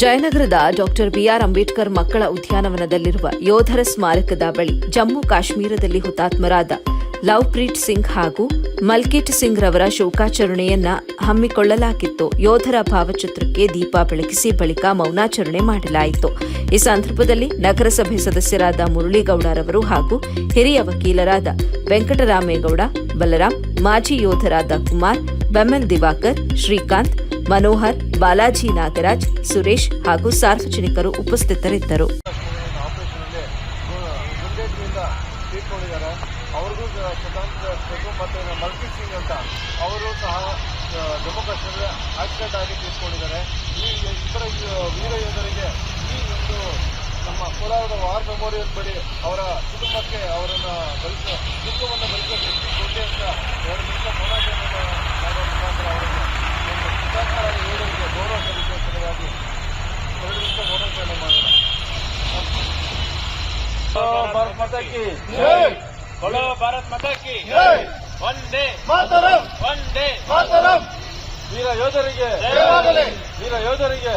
ಜಯನಗರದ doctor B R Ambedkar ಮಕ್ಕಳ ಉದ್ಯಾನವನದಲ್ಲಿರುವ ಯೋಧರ ಸ್ಮಾರಕದ ಬಳಿ ಜಮ್ಮು ಕಾಶ್ಮೀರದಲ್ಲಿ ಹುತಾತ್ಮರಾದ ಲವ್ಪ್ರೀತ್ ಸಿಂಗ್ ಹಾಗೂ ಮಲ್ಕೀಟ್ ಸಿಂಗ್ ರವರ ಶೋಕಾಚರಣೆಯನ್ನ ಹಮ್ಮಿಕೊಳ್ಳಲಾಗಿತ್ತು. ಯೋಧರ ಭಾವಚಿತ್ರಕ್ಕೆ ದೀಪ ಬೆಳಗಿಸಿ ಬಳಿಕ ಮೌನಾಚರಣೆ ಮಾಡಲಾಯಿತು. ಈ ಸಂದರ್ಭದಲ್ಲಿ ನಗರಸಭೆ ಸದಸ್ಯರಾದ ಮುರಳೀಗೌಡರವರು ಹಾಗೂ ಹಿರಿಯ ವಕೀಲರಾದ ವೆಂಕಟರಾಮೇಗೌಡ ಬಲರಾಮ್ ಮಾಜಿ ಯೋಧರಾದ ಕುಮಾರ್ ಬೆಮ್ಮನ್ ದಿವಾಕರ್, ಶ್ರೀಕಾಂತ್ ಮನೋಹರ್, ಬಾಲಾಜಿ ನಾಗರಾಜ್, ಸುರೇಶ್ ಹಾಗೂ ಸಾರ್ವಜನಿಕರು ಉಪಸ್ಥಿತರಿದ್ದರು. ಅವ್ರಿಗೂ ಕೊಡಬೇಕು ಮತ್ತೆ ಮಲ್ಕಿ ಸಿಂಗ್ ಅಂತ ಅವರು ಸಹ ಜಮ್ಮು ಕಾಶ್ಮೀರದ ಆಕ್ಸಿಡೆಂಟ್ ಆಗಿ ತೀರ್ಕೊಂಡಿದ್ದಾರೆ ಈ ಇತರ ವೀರ ಯೋಧರಿಗೆ ಈ ಒಂದು ನಮ್ಮ ಕೋಲಾರದ ವಾರ್ ಬಳಿ ಅವರ ಕುಟುಂಬಕ್ಕೆ ಅವರನ್ನು ಬಲಿಸ ದುಃಖವನ್ನು ಭಾರತ್ ಮಾತಾ ಕಿ ಬೋಲೋ ಭಾರತ್ ಮಾತಾ ಕಿ ಒಂದೇ. ಮಾತರಂ. ಒಂದೇ. ಮಾತರಂ. ವೀರ ಯೋಧರಿಗೆ. ವೀರ ಯೋಧರಿಗೆ.